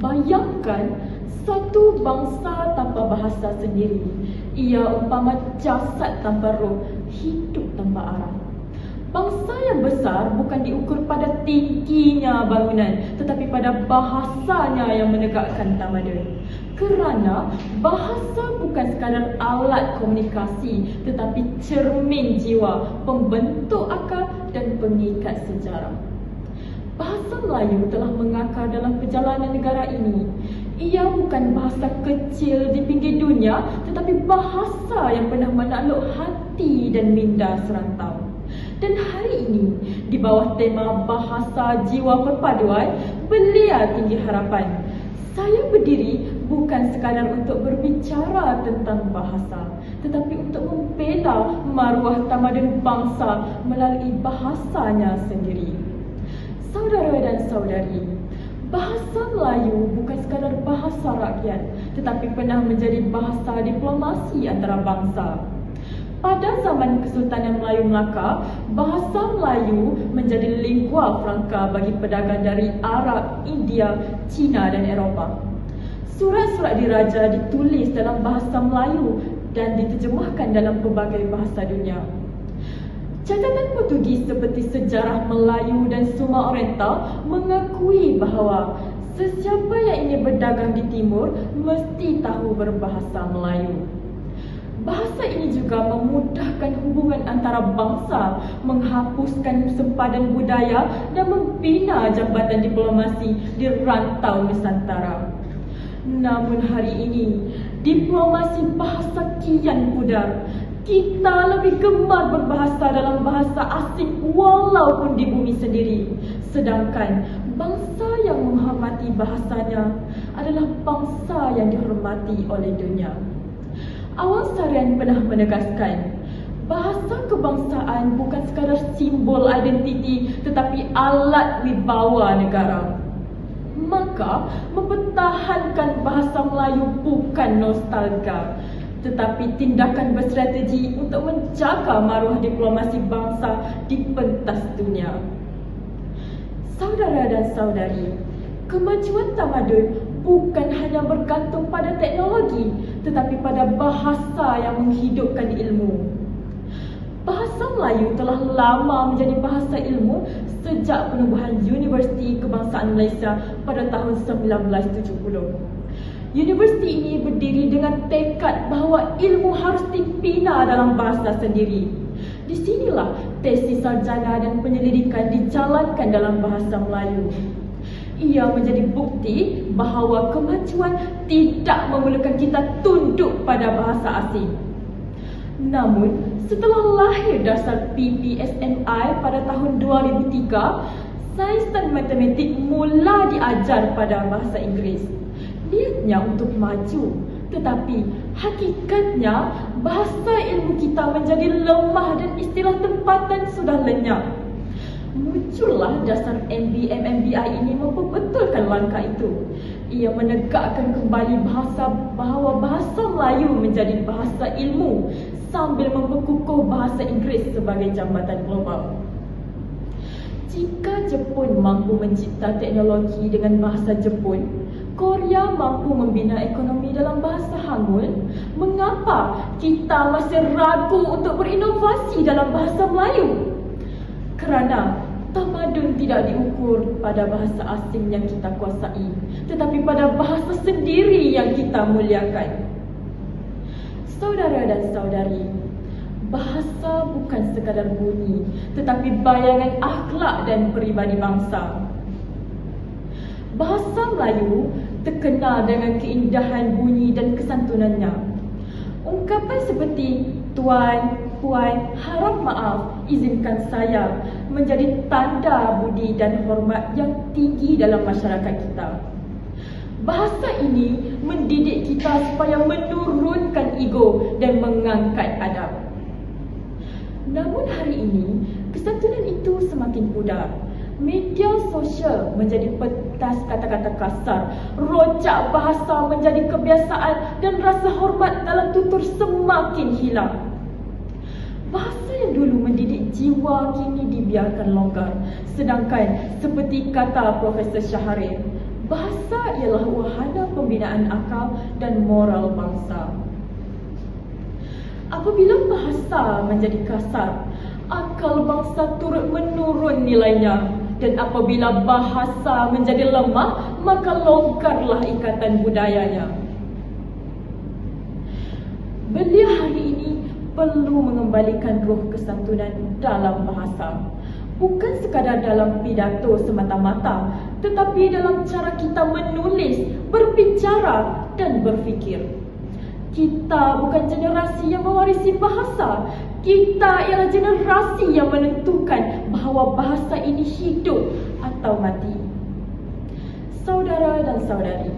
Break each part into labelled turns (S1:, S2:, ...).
S1: Bayangkan satu bangsa tanpa bahasa sendiri. Ia umpama jasad tanpa roh, hidup tanpa arah. Bangsa yang besar bukan diukur pada tingginya bangunan tetapi pada bahasanya yang menegakkan tamadun. Kerana bahasa bukan sekadar alat komunikasi tetapi cermin jiwa, pembentuk akal dan pengikat sejarah. Bahasa Melayu telah mengakar dalam perjalanan negara ini. Ia bukan bahasa kecil di pinggir dunia tetapi bahasa yang pernah menakluk hati dan minda serantau. Dan hari ini, di bawah tema Bahasa Jiwa Perpaduan, belia tinggi harapan. Saya berdiri bukan sekadar untuk berbicara tentang bahasa, tetapi untuk membela maruah tamadun bangsa melalui bahasanya sendiri. Saudara dan saudari, bahasa Melayu bukan sekadar bahasa rakyat, tetapi pernah menjadi bahasa diplomasi antara bangsa. Pada zaman Kesultanan Melayu Melaka, bahasa Melayu menjadi lingua franca bagi pedagang dari Arab, India, China dan Eropah. Surat-surat diraja ditulis dalam bahasa Melayu dan diterjemahkan dalam pelbagai bahasa dunia. Catatan Portugis seperti sejarah Melayu dan Suma Oriental mengakui bahawa sesiapa yang ingin berdagang di timur mesti tahu berbahasa Melayu. Bahasa ini juga memudahkan hubungan antara bangsa, menghapuskan sempadan budaya dan membina jambatan diplomasi di rantau Nusantara. Namun hari ini, diplomasi bahasa kian pudar. Kita lebih gemar berbahasa dalam bahasa asing walaupun di bumi sendiri. Sedangkan bangsa yang menghormati bahasanya adalah bangsa yang dihormati oleh dunia. Awal Sarian pernah menegaskan Bahasa kebangsaan bukan sekadar simbol identiti tetapi alat wibawa negara. Maka mempertahankan bahasa Melayu bukan nostalgia tetapi tindakan berstrategi untuk menjaga maruah diplomasi bangsa di pentas dunia. Saudara dan saudari, kemajuan tamadun bukan hanya bergantung pada teknologi tetapi pada bahasa yang menghidupkan ilmu. Bahasa Melayu telah lama menjadi bahasa ilmu sejak penubuhan Universiti Kebangsaan Malaysia pada tahun 1970. Universiti ini berdiri dengan tekad bahawa ilmu harus dibina dalam bahasa sendiri. Di sinilah tesis sarjana dan penyelidikan dijalankan dalam bahasa Melayu ia menjadi bukti bahawa kemajuan tidak memerlukan kita tunduk pada bahasa asing. Namun, setelah lahir dasar PPSMI pada tahun 2003, sains dan matematik mula diajar pada bahasa Inggeris. Niatnya untuk maju, tetapi hakikatnya bahasa ilmu kita menjadi lemah dan istilah tempatan sudah lenyap muncullah dasar MBM MBI ini memperbetulkan langkah itu. Ia menegakkan kembali bahasa bahawa bahasa Melayu menjadi bahasa ilmu sambil memperkukuh bahasa Inggeris sebagai jambatan global. Jika Jepun mampu mencipta teknologi dengan bahasa Jepun, Korea mampu membina ekonomi dalam bahasa Hangul, mengapa kita masih ragu untuk berinovasi dalam bahasa Melayu? Kerana tamadun tidak diukur pada bahasa asing yang kita kuasai, tetapi pada bahasa sendiri yang kita muliakan. Saudara dan saudari, bahasa bukan sekadar bunyi, tetapi bayangan akhlak dan peribadi bangsa. Bahasa Melayu terkenal dengan keindahan bunyi dan kesantunannya. Ungkapan seperti tuan, puan, harap maaf, izinkan saya menjadi tanda budi dan hormat yang tinggi dalam masyarakat kita. Bahasa ini mendidik kita supaya menurunkan ego dan mengangkat adab. Namun hari ini, kesantunan itu semakin pudar. Media sosial menjadi petas kata-kata kasar, rojak bahasa menjadi kebiasaan dan rasa hormat dalam tutur semakin hilang. Bahasa yang dulu mendidik jiwa kini dibiarkan longgar. Sedangkan seperti kata Profesor Syahril, bahasa ialah wahana pembinaan akal dan moral bangsa. Apabila bahasa menjadi kasar, akal bangsa turut menurun nilainya dan apabila bahasa menjadi lemah, maka longgarlah ikatan budayanya. Belia hari ini perlu mengembalikan roh kesatuan dalam bahasa. Bukan sekadar dalam pidato semata-mata, tetapi dalam cara kita menulis, berbicara dan berfikir. Kita bukan generasi yang mewarisi bahasa. Kita ialah generasi yang menentukan bahawa bahasa ini hidup atau mati. Saudara dan saudari,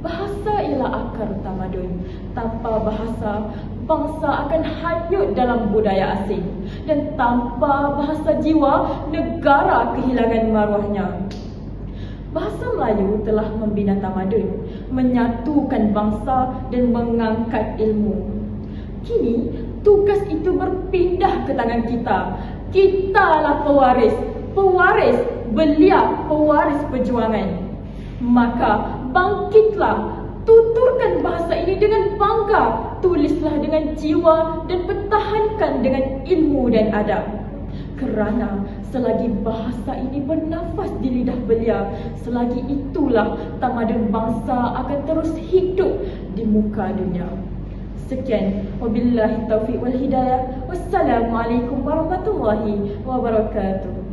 S1: bahasa ialah akar tamadun. Tanpa bahasa, bangsa akan hanyut dalam budaya asing. Dan tanpa bahasa jiwa, negara kehilangan maruahnya. Bahasa Melayu telah membina tamadun, menyatukan bangsa dan mengangkat ilmu. Kini, tugas itu berpindah ke tangan kita. Kitalah pewaris, pewaris belia, pewaris perjuangan. Maka bangkitlah, tuturkan bahasa ini dengan bangga, tulislah dengan jiwa dan pertahankan dengan ilmu dan adab. Kerana selagi bahasa ini bernafas di lidah belia, selagi itulah tamadun bangsa akan terus hidup di muka dunia. Sekian, wabillahi taufiq wal hidayah. Wassalamualaikum warahmatullahi wabarakatuh.